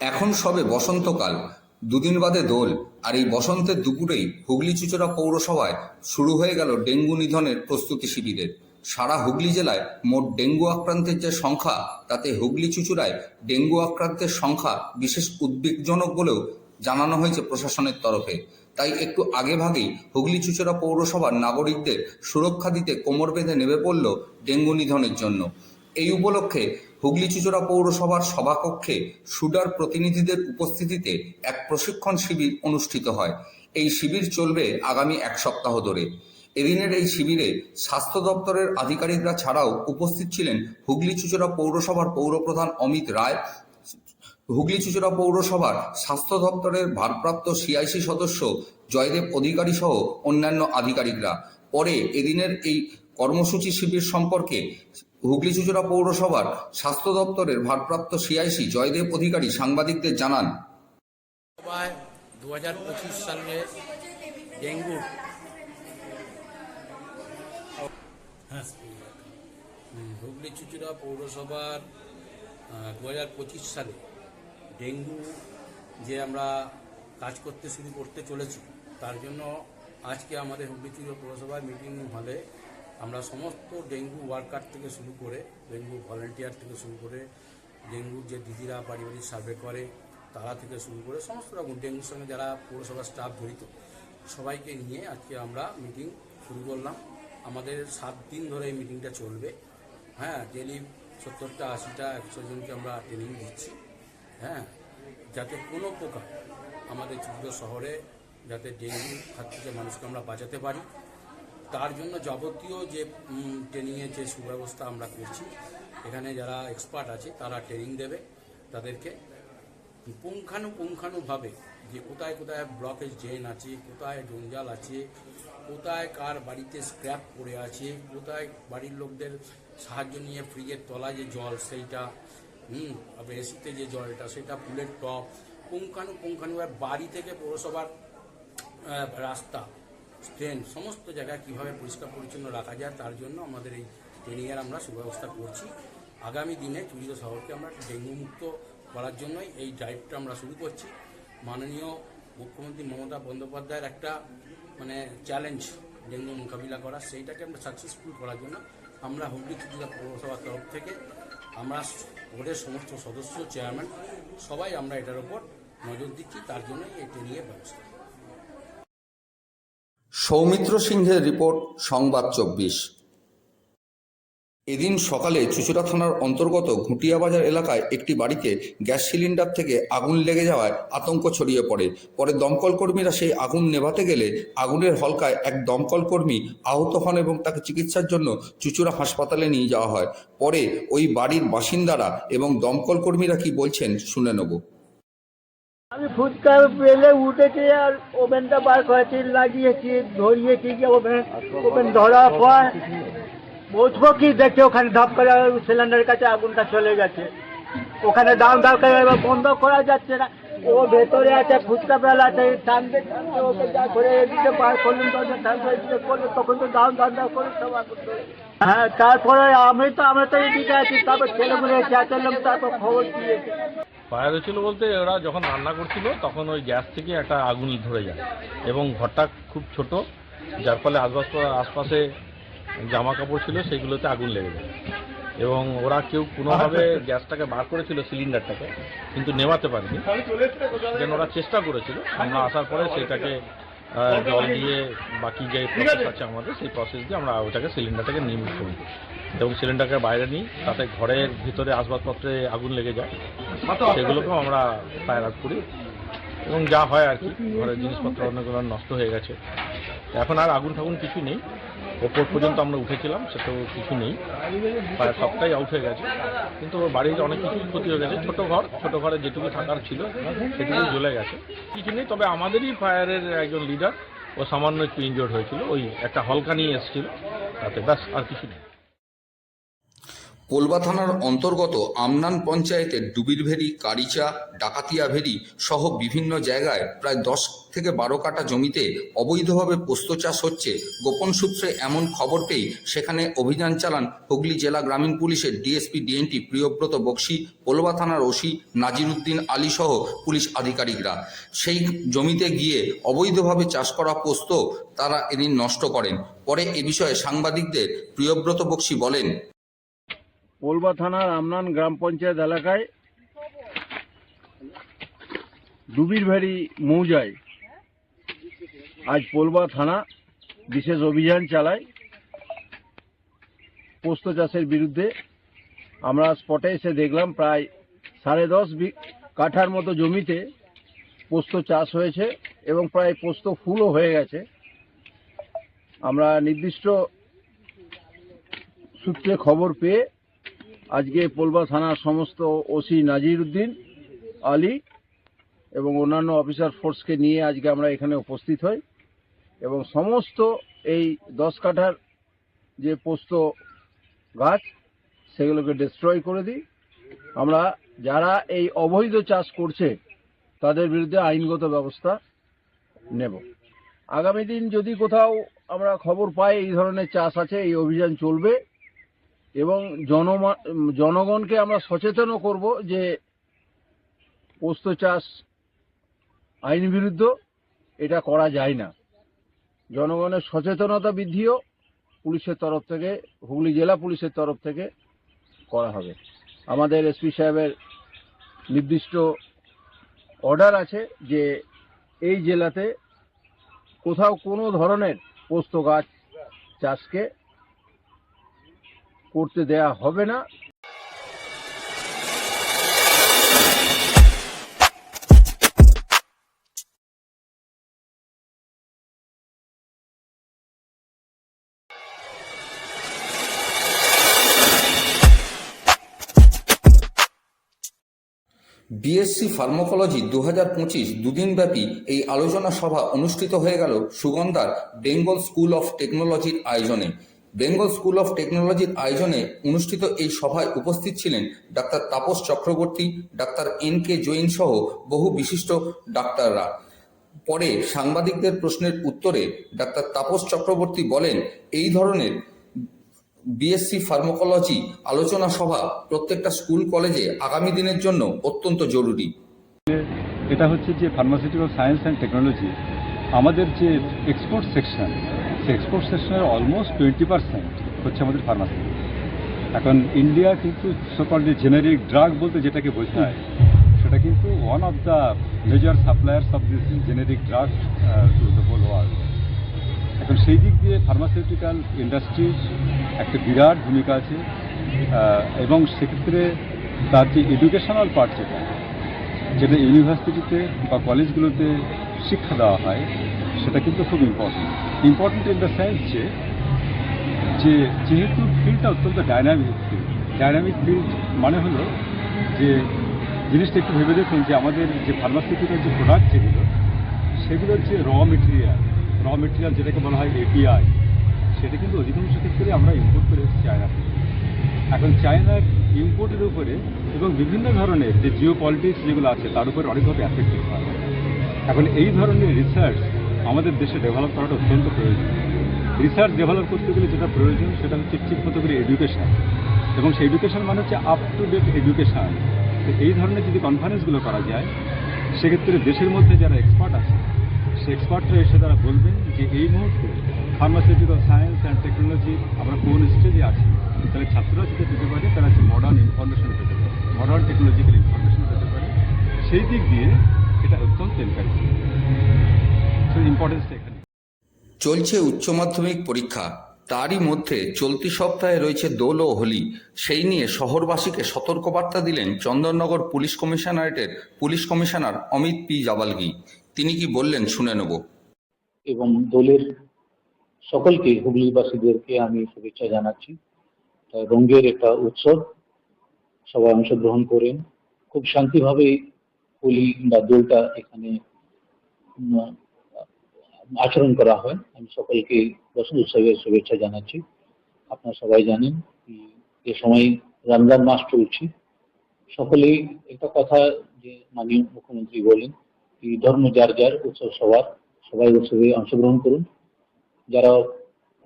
এখন সবে বসন্তকাল। দুদিন বাদে দোল, আর এই বসন্তের দুপুরেই হুগলি চুচড়া পৌরসভায় শুরু হয়ে গেল ডেঙ্গু নিধনের প্রস্তুতি শিবিরের। সারা হুগলি জেলায় মোট ডেঙ্গু আক্রান্তের যে সংখ্যা, তাতে হুগলি চুচুড়ায় ডেঙ্গু আক্রান্তের সংখ্যা বিশেষ উদ্বেগজনক বলেও জানানো হয়েছে প্রশাসনের তরফে। তাই একটু আগেভাগেই হুগলি চুচড়া পৌরসভার নাগরিকদের সুরক্ষা দিতে কোমর বেঁধে নেমে পড়ল ডেঙ্গু নিধনের জন্য। এই উপলক্ষে হুগলি চুচড়া পৌরসভার সভাকক্ষে সুডার প্রতিনিধিদের উপস্থিতিতে এক প্রশিক্ষণ শিবির অনুষ্ঠিত হয়। এই শিবির চলবে আগামী এক সপ্তাহ ধরে। এদিনের এই শিবিরে স্বাস্থ্য দপ্তরের আধিকারিকরা ছাড়াও উপস্থিত ছিলেন হুগলি চুচড়া পৌরসভার পৌরপ্রধান অমিত রায়, হুগলি চুচড়া পৌরসভার স্বাস্থ্য দপ্তরের ভারপ্রাপ্ত সিআইসি সদস্য জয়দেব অধিকারী সহ অন্যান্য আধিকারিকরা। পরে এদিনের এই কর্মসূচি শিবির সম্পর্কে হুগলি চুচড়া পৌরসভার স্বাস্থ্য দপ্তরের ভারপ্রাপ্ত সিআইসি জয়দেব অধিকারী সাংবাদিকদের জানান। দু হাজার পঁচিশ সালে ডেঙ্গু। হুম, হুগলি চুচুড়া পৌরসভার দু হাজার পঁচিশ সালে ডেঙ্গু যে আমরা কাজ করতে শুরু করতে চলেছি তার জন্য আজকে আমাদের হুগলি চুচুড়া পৌরসভার মিটিং হলে আমরা সমস্ত ডেঙ্গু ওয়ার্কার থেকে শুরু করে, ডেঙ্গু ভলেন্টিয়ার থেকে শুরু করে, ডেঙ্গুর যে দিদিরা বাড়ি সার্ভে করে, তারা থেকে শুরু করে সমস্ত রকম ডেঙ্গুর সঙ্গে যারা পৌরসভার স্টাফ জড়িত, সবাইকে নিয়ে আজকে আমরা মিটিং শুরু করলাম। আমাদের সাত দিন ধরে এই মিটিংটা চলবে। হ্যাঁ ডেলি সত্তরটা, আশিটা, একশো জনকে আমরা ট্রেনিং দিচ্ছি। হ্যাঁ যাতে কোনো প্রকার আমাদের চুচুড়ো শহরে যাতে ডেঙ্গু হাত থেকে মানুষকে আমরা বাঁচাতে পারি। তার জন্য যাবতীয় যে ট্রেনিংয়ের যে সুব্যবস্থা আমরা করছি, এখানে যারা এক্সপার্ট আছে, তারা ট্রেনিং দেবে তাদেরকে। পুঙ্খানুপুঙ্খানুভাবে যে কোথায় কোথায় ব্লকেজ ড্রেন আছে, কোথায় জঞ্জাল আছে, কোথায় কার বাড়িতে স্ক্র্যাপ পড়ে আছে, কোথায় বাড়ির লোকদের সাহায্য নিয়ে ফ্রিজের তলায় যে জল সেইটা, হুম এসিতে যে জলটা সেটা ফুলের টপ পুঙ্খানুপুঙ্খানুভাবে বাড়ি থেকে পৌরসভার রাস্তা ট্রেন, সমস্ত জায়গায় কীভাবে পরিষ্কার পরিচ্ছন্ন রাখা যায় তার জন্য আমাদের এই ট্রেনিংয়ের আমরা সুব্যবস্থা করছি। আগামী দিনে চুরিদা শহরকে আমরা ডেঙ্গু মুক্ত করার জন্যই এই ড্রাইভটা আমরা শুরু করছি। মাননীয় মুখ্যমন্ত্রী মমতা বন্দ্যোপাধ্যায়ের একটা মানে চ্যালেঞ্জ ডেঙ্গু মোকাবিলা করা, সেইটাকে আমরা সাকসেসফুল করার জন্য আমরা হুগলি চুরিদা পৌরসভার তরফ থেকে আমরা বোর্ডের সমস্ত সদস্য চেয়ারম্যান সবাই আমরা এটার ওপর নজর দিচ্ছি। তার জন্যই এই ট্রেনিংয়ের ব্যবস্থা। সৌমিত্র সিংহের রিপোর্ট, সংবাদ চব্বিশ। এদিন সকালে চুচুড়া থানার অন্তর্গত ঘুটিয়া বাজার এলাকায় একটি বাড়িতে গ্যাস সিলিন্ডার থেকে আগুন লেগে যাওয়ায় আতঙ্ক ছড়িয়ে পড়ে। পরে দমকল কর্মীরা সেই আগুন নেভাতে গেলে আগুনের হলকায় এক দমকল কর্মী আহত হন এবং তাকে চিকিৎসার জন্য চুচুড়া হাসপাতালে নিয়ে যাওয়া হয়। পরে ওই বাড়ির বাসিন্দারা এবং দমকল কর্মীরা কি বলছেন শুনে নেব। আমি ফুটকার পেলে উঠেছি আর ওভেনটা বার করেছি লাগিয়েছি ধরিয়েছি যে ওভেন ওভেন ধরার পর বুঝব কি দেখছি ওখানে ধাপ করে সিলিন্ডারের কাছে আগুনটা চলে গেছে। ওখানে দাম দাম করে এবার বন্ধ করা যাচ্ছে না। ও ভেতরে আছে ফুচকা বেলা আছে টানতে টানতে ওকে যা করে এদিকে বার করলেন দরজা টানতে এদিকে করলেন তখন তো দাম দাম দাম করে সব আগুন হ্যাঁ তারপরে আমি তো আমরা তো এদিকে আছি তারপর ছেলেগুলো চেঁচালাম তারপর খবর দিয়েছে। ফায়ার হয়েছিল বলতে ওরা যখন রান্না করছিল তখন ওই গ্যাস থেকে একটা আগুন ধরে যায় এবং ঘরটা খুব ছোট যার ফলে আশপাশ আশপাশে জামা কাপড় ছিল সেগুলোতে আগুন লেগে যায়। এবং ওরা কেউ কোনোভাবে গ্যাসটাকে বার করেছিল সিলিন্ডারটাকে কিন্তু নেভাতে পারেনি। যেন ওরা চেষ্টা করেছিল আমরা আসার পরে সেটাকে জল দিয়ে বাকি যে প্রসেস আছে। আমাদের সেই প্রসেস দিয়ে আমরা ওটাকে সিলিন্ডারটাকে নিয়ে করি। এবং সিলিন্ডারকে বাইরে নিই তাতে ঘরের ভিতরে আসবাবপত্রে আগুন লেগে যায়। সেগুলোকেও আমরা ফায়ার আউট করি। এবং যা হয় আর কি ঘরের জিনিসপত্র অনেকগুলো নষ্ট হয়ে গেছে। এখন আর আগুন ঠাগুন কিছু নেই। ওপর পর্যন্ত আমরা উঠেছিলাম, সেটাও কিছু নেই। প্রায় সবটাই আউট হয়ে গেছে। কিন্তু বাড়ির অনেক কিছু ক্ষতি হয়ে গেছে। ছোটো ঘর, ছোটো ঘরে যেটুকু থাকার ছিল, সেটুকু জ্বলে গেছে। কিছু নেই, তবে আমাদেরই ফায়ারের একজন লিডার ও সামান্য একটু ইনজোর্ড হয়েছিল। ওই একটা হলকা নিয়ে এসেছিল। তাতে ব্যাস, আর কিছু নেই। পোলবা থানার অন্তর্গত আমনান পঞ্চায়েতের ডুবিরভেরি কারিচা, ডাকাতিয়া ভেরি সহ বিভিন্ন জায়গায় প্রায় দশ থেকে বারো কাটা জমিতে অবৈধভাবে পোস্ত চাষ হচ্ছে। গোপন সূত্রে এমন খবর পেয়ে সেখানে অভিযান চালান হুগলি জেলা গ্রামীণ পুলিশের ডিএসপি, ডিএনটি প্রিয়ব্রত বক্সি পোলবা থানার ওসি নাজিরুদ্দিন আলী সহ পুলিশ আধিকারিকরা। সেই জমিতে গিয়ে অবৈধভাবে চাষ করা পোস্ত তারা এদিন নষ্ট করেন। পরে এ বিষয়ে সাংবাদিকদের প্রিয়ব্রত বক্সি বলেন পোলবা থানার আমনান গ্রাম পঞ্চায়েত এলাকায় ডুবির ডুবিরভেরি মৌজায় আজ পোলবা থানা বিশেষ অভিযান চালায়। পোস্ত চাষের বিরুদ্ধে আমরা স্পটে এসে দেখলাম প্রায় সাড়ে দশ কাঠার মতো জমিতে পোস্ত চাষ হয়েছে এবং প্রায় পোস্ত ফুলও হয়ে গেছে। আমরা নির্দিষ্ট সূত্রে খবর পেয়ে আজকে পোলবা থানার সমস্ত ওসি নাজির উদ্দিন আলী এবং অন্যান্য অফিসার ফোর্সকে নিয়ে আজকে আমরা এখানে উপস্থিত হই এবং সমস্ত এই দশ কাঠার যে পোস্ত গাছ, সেগুলোকে ডিস্ট্রয় করে দিই। আমরা যারা এই অবৈধ চাষ করছে, তাদের বিরুদ্ধে আইনগত ব্যবস্থা নেব। আগামী দিন যদি কোথাও আমরা খবর পাই এই ধরনের চাষ আছে, এই অভিযান চলবে এবং জনমা, জনগণকে আমরা সচেতনও করব যে পোস্ত চাষ আইন বিরুদ্ধ, এটা করা যায় না। জনগণের সচেতনতা বৃদ্ধিও পুলিশের তরফ থেকে, হুগলি জেলা পুলিশের তরফ থেকে করা হবে। আমাদের এসপি সাহেবের নির্দিষ্ট অর্ডার আছে যে এই জেলাতে কোথাও কোনো ধরনের পোস্ত গাছ চাষকে করতে দেয়া হবে না। বিএসসি ফার্মাকোলজি দু হাজার পঁচিশ দুদিনব্যাপী এই আলোচনা সভা অনুষ্ঠিত হয়ে গেল সুগন্ধার বেঙ্গল স্কুল অফ টেকনোলজির আয়োজনে। বেঙ্গল স্কুল অফ টেকনোলজির আয়োজনে অনুষ্ঠিত এই সভায় উপস্থিত ছিলেন doctor Tapas Chakraborty, doctor N K Jain সহ বহু বিশিষ্ট ডাক্তাররা। পরে সাংবাদিকদের প্রশ্নের উত্তরে ডাক্তার তাপস চক্রবর্তী বলেন, এই ধরনের বিএসসি ফার্মাকোলজি আলোচনা সভা প্রত্যেকটা স্কুল কলেজে আগামী দিনের জন্য অত্যন্ত জরুরি। এটা হচ্ছে যে ফার্মাসিউটিক্যাল সায়েন্স অ্যান্ড টেকনোলজি আমাদের যে এক্সপোর্ট সেকশন এক্সপোর্ট সেকশনের অলমোস্ট টোয়েন্টি পার্সেন্ট হচ্ছে আমাদের ফার্মাসি এখন ইন্ডিয়া কিন্তু সকল যে জেনারিক ড্রাগ বলতে যেটাকে বোঝায়, সেটা কিন্তু one of the major suppliers of this generic drug to the whole world এখন সেই দিক দিয়ে ফার্মাসিউটিক্যাল ইন্ডাস্ট্রির একটা বিরাট ভূমিকা আছে এবং সেক্ষেত্রে তার যে এডুকেশনাল পার্ট যেটা যেটা ইউনিভার্সিটিতে বা কলেজগুলোতে শিক্ষা দেওয়া হয় সেটা কিন্তু খুব important important in the sense যে যে যেহেতু ফিল্ডটা অত্যন্ত ডাইনামিক ফিল্ড ডাইনামিক ফিল্ড মানে হলো যে জিনিসটা একটু ভেবে দেখুন যে আমাদের যে ফার্মাসিউটিক্যাল যে প্রোডাক্ট যেগুলো সেগুলোর যে র মেটেরিয়াল র মেটেরিয়াল যেটাকে বলা হয় এপিআই সেটা কিন্তু অধিকাংশ ক্ষেত্রে আমরা ইম্পোর্ট করে এসেছি চায়না থেকে। এখন চায়নার ইম্পোর্টের উপরে এবং বিভিন্ন ধরনের যে জিও পলিটিক্স যেগুলো আছে, তার উপরে অনেকভাবে অ্যাফেক্টেড হয়। এখন এই ধরনের রিসার্চ আমাদের দেশে ডেভেলপ করাটা অত্যন্ত প্রয়োজন। রিসার্চ ডেভেলপ করতে গেলে যেটা প্রয়োজন, সেটা হচ্ছে ঠিক মতো করে এডুকেশন এবং সেই এডুকেশন মানে হচ্ছে আপ টু ডেট এডুকেশান তো এই ধরনের যদি কনফারেন্সগুলো করা যায়, সেক্ষেত্রে দেশের মধ্যে যারা এক্সপার্ট আছে সে এক্সপার্টরা এসে তারা বলবেন যে এই মুহূর্তে ফার্মাসিউটিক্যাল সায়েন্স অ্যান্ড টেকনোলজি আমরা কোন স্টেজে আছি? তাহলে ছাত্ররা যেটা পেতে পারে, তারা হচ্ছে মডার্ন ইনফরমেশন পেতে পারে মডার্ন টেকনোলজিক্যাল ইনফরমেশন পেতে পারে। সেই দিক দিয়ে এটা অত্যন্ত এনকারেজ ইম্পর্টেন্সটা এখানে চলছে উচ্চ মাধ্যমিক পরীক্ষা। তারই মধ্যে চলতি সপ্তাহে রয়েছে দোল ও হোলি। সেই নিয়ে শহরবাসীকে সতর্কবার্তা দিলেন Chandannagar police কমিশনারেটের police commissioner Amit P Jabalgi. তিনি কি বললেন শুনে নেব। এবং দোলের সকলকে হুগলিবাসীদেরকে আমি শুভেচ্ছা জানাচ্ছি। তাই রঙ্গের একটা উৎসব। সবাই অংশগ্রহণ করেন। খুব শান্তিভাবে হোলি বা দোলটা এখানে আচরণ করা হয়। আমি সকলকে বসন্ত উৎসবের শুভেচ্ছা জানাচ্ছি। আপনারা সবাই জানেন এ সময় রমজান মাস চলছে। সকলেই একটা কথা যে মাননীয় মুখ্যমন্ত্রী বলেন কি, ধর্ম যার যার, উৎসব সবার। সবাই উৎসবে অংশগ্রহণ করুন। যারা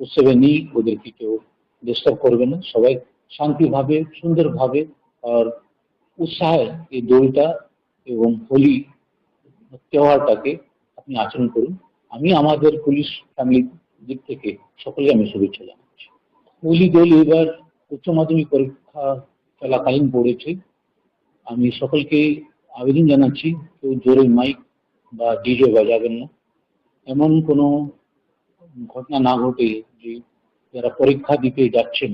উৎসবে নেই, ওদেরকে কেউ ডিস্টার্ব করবে না। সবাই শান্তিভাবে, সুন্দরভাবে আর উৎসাহে এই দোলটা এবং হোলি, তেওহারটাকে আপনি আচরণ করুন। আমি আমাদের পুলিশ ফ্যামিলির দিক থেকে সকলকে আমি শুভেচ্ছা জানাচ্ছি। হোলি দোল এবার উচ্চ মাধ্যমিক পরীক্ষা চলাকালীন পড়েছে। আমি সকলকে আবেদন জানাচ্ছি, কেউ জোরে মাইক বা ডিজে বাজাবেন না। এমন কোনো ঘটনা না ঘটে যে যারা পরীক্ষা দিতে যাচ্ছেন,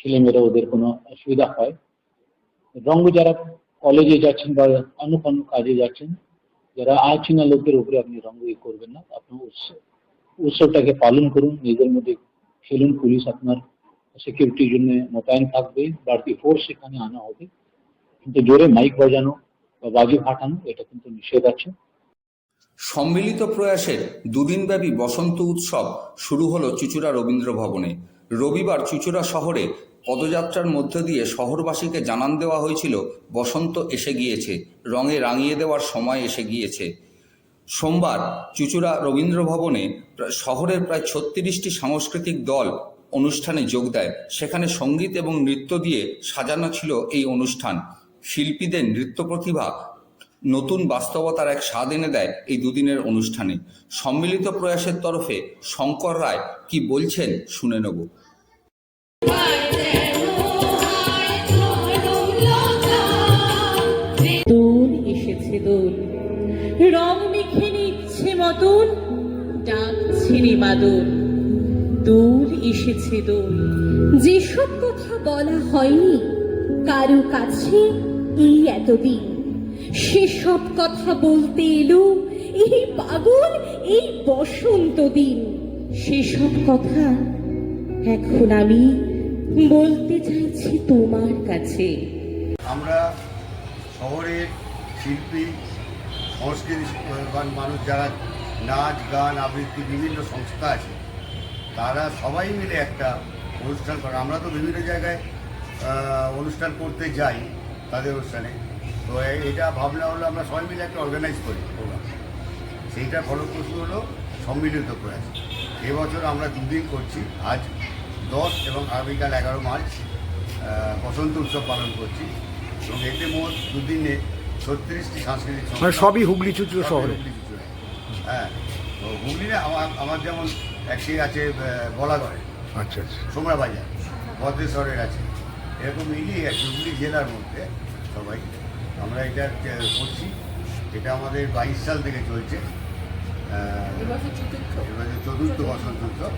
ছেলেমেয়েরা ওদের কোনো অসুবিধা হয়। রঙ্গ যারা কলেজে যাচ্ছেন বা অন্য কোনো কাজে যাচ্ছেন যারা আচিনা লোকের উপরে আপনি রঙ্গ ই করবেন না, আপনার উৎসব উৎসবটাকে পালন করুন, নিজের মধ্যে খেলুন, পুলিশ আপনার সিকিউরিটির জন্য মোতায়েন থাকবে, বাড়তি ফোর্স সেখানে আনা হবে। কিন্তু জোরে মাইক বাজানো বা বাজি ফাটানো, এটা কিন্তু নিষেধ আছে। সম্মিলিত প্রয়াসের দুদিনব্যাপী বসন্ত উৎসব শুরু হলো চুচুড়া রবীন্দ্র ভবনে। রবিবার চুচুড়া শহরে পদযাত্রার মধ্য দিয়ে শহরবাসীকে জানান দেওয়া হয়েছিল, বসন্ত এসে গিয়েছে, রঙে রাঙিয়ে দেওয়ার সময় এসে গিয়েছে। সোমবার চুচুড়া রবীন্দ্র ভবনে শহরের প্রায় ছত্রিশটি সাংস্কৃতিক দল অনুষ্ঠানে যোগ দেয়। সেখানে সংগীত এবং নৃত্য দিয়ে সাজানো ছিল এই অনুষ্ঠান। শিল্পীদের নৃত্য প্রতিভা নতুন বাস্তবতার এক স্বাদ এনে দেয় এই দুদিনের অনুষ্ঠানে। সম্মিলিত প্রয়াসের তরফে শঙ্কর রায় কি বলছেন শুনে নেব। এসেছে দোল রং মেখে নিচ্ছে মতন, ডাকছে রে মাদল দোল এসেছে দোল যেসব কথা বলা হয়নি, কারও কাছে এই এতদিন। সেসব কথা বলতে এলো, এই পাগল, এই বসন্ত দিন। সেসব কথা এখন আমি বলতে চাইছি তোমার কাছে। আমরা শহরের শিল্পী সংস্কৃতিবান মানুষ যারা নাচ, গান, আবৃত্তি বিভিন্ন সংস্থা আছে, তারা সবাই মিলে একটা অনুষ্ঠান করে। আমরা তো বিভিন্ন জায়গায় অনুষ্ঠান করতে যাই তাদের অনুষ্ঠানে। তো এটা ভাবনা হলো আমরা সবাই মিলে একটা অর্গানাইজ করি প্রোগ্রাম সেইটা ফলপ্রসূ হলো সম্মিলিত প্রয়াস। এবছর আমরা দুদিন করছি। আজ দশ এবং আগামীকাল এগারো মার্চ বসন্ত উৎসব পালন করছি। এবং এতে মোট দুদিনে ছত্রিশটি সাংস্কৃতিক সংস্থা- মানে সবই হুগলি চুঁচুড়া সবই শহরে? হুগলি হ্যাঁ তো হুগলিতে আমার আমার যেমন একটি আছে বলাগড়ে। আচ্ছা আচ্ছা। সোমরা বাজার ভদ্রেশ্বরের আছে। এরকম মিলিয়ে আছে হুগলি জেলার মধ্যে সবাই আমরা এটা করছি। এটা আমাদের বাইশ সাল থেকে চলছে। এবারে চতুর্থ বসন্ত উৎসব।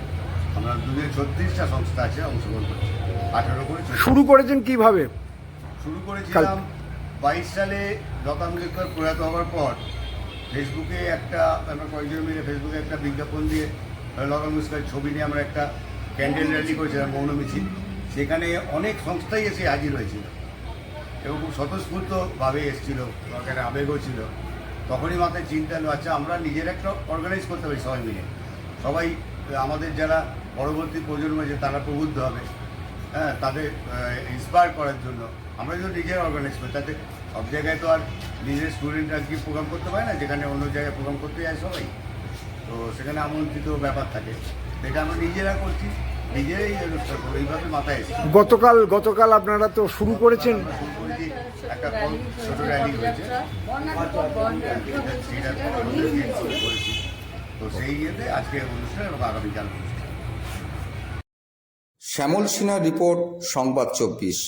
আমরা ছত্রিশটা সংস্থা আছে অংশগ্রহণ করছি। আঠেরো করে শুরু করেছেন কীভাবে? শুরু করেছিলাম বাইশ সালে লতা মঙ্গেশকর প্রয়াত হওয়ার পর ফেসবুকে একটা আমরা কয়েকজন মিলে ফেসবুকে একটা বিজ্ঞাপন দিয়ে লতা মঙ্গেশকরের ছবি নিয়ে আমরা একটা ক্যান্ডেল র্যালি করেছিলাম মৌন মিছিল। সেখানে অনেক সংস্থাই এসে হাজির হয়েছিল এবং খুব স্বতঃস্ফূর্তভাবে এসেছিল একটা আবেগও ছিল। তখনই মাথায় চিন্তা এলো আচ্ছা আমরা নিজের একটা অর্গানাইজ করতে পারি সবাই মিলে। সবাই আমাদের যারা পরবর্তী প্রজন্ম যে তারা প্রবুদ্ধ হবে হ্যাঁ তাদের ইন্সপায়ার করার জন্য। আমরা যদি নিজের অর্গানাইজ করি তাতে সব জায়গায় তো আর নিজের স্টুডেন্টরা কি প্রোগ্রাম করতে পারে না যেখানে অন্য জায়গায় প্রোগ্রাম করতে যায় সবাই। তো সেখানে আমন্ত্রিত ব্যাপার থাকে। এটা আমরা নিজেরা করছি নিজেরাই এই অনুষ্ঠান করব এইভাবে মাথায় এসেছি। গতকাল গতকাল আপনারা তো শুরু করেছেন। শুরু করেছি একটা কম ছোট র্যালি হয়েছে। সেটা শুরু করেছি। তো সেই ইয়েতে আজকে অনুষ্ঠান এবং আগামীকাল অনুষ্ঠান। শ্যামল সিনহার রিপোর্ট সংবাদ চব্বিশ।